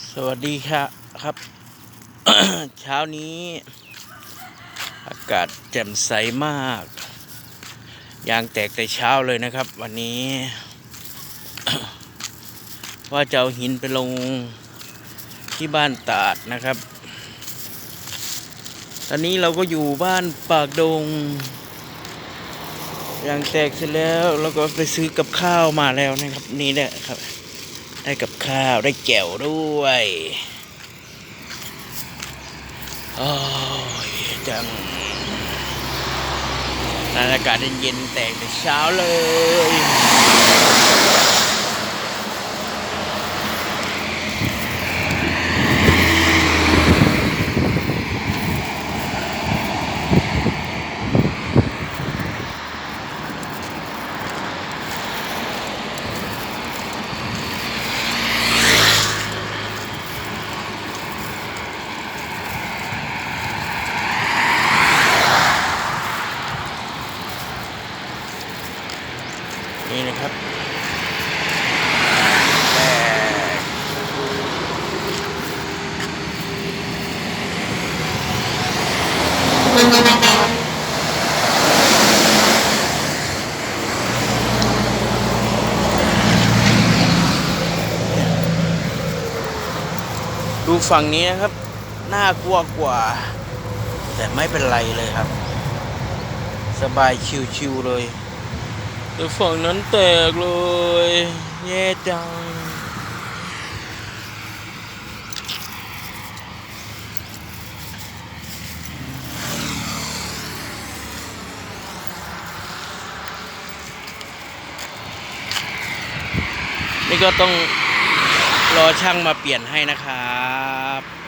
สวัสดีครับครับ เช้านี้ อากาศแจ่มใสมากยางแตกแต่เช้าเลยนะครับ วันนี้ ว่าจะเอาหินไปลงที่บ้านตาดนะครับ ตอนนี้เราก็อยู่บ้านปากดงยางแตกเสร็จแล้ว แล้วก็ไปซื้อกับข้าวมาแล้วนะครับ นี่แหละครับ ได้กับข้าวได้แก้วด้วยโอ้ยจังอากาศเย็นๆแตงแต่เช้าเลย นี่นะครับดูฝั่งนี้นะครับ น่ากลัวกว่า แต่ไม่เป็นไรเลยครับ สบายชิวๆเลย แต่ฝั่งนั้นแตกเลย แย่จัง นี่ก็ต้องรอช่างมาเปลี่ยนให้นะครับ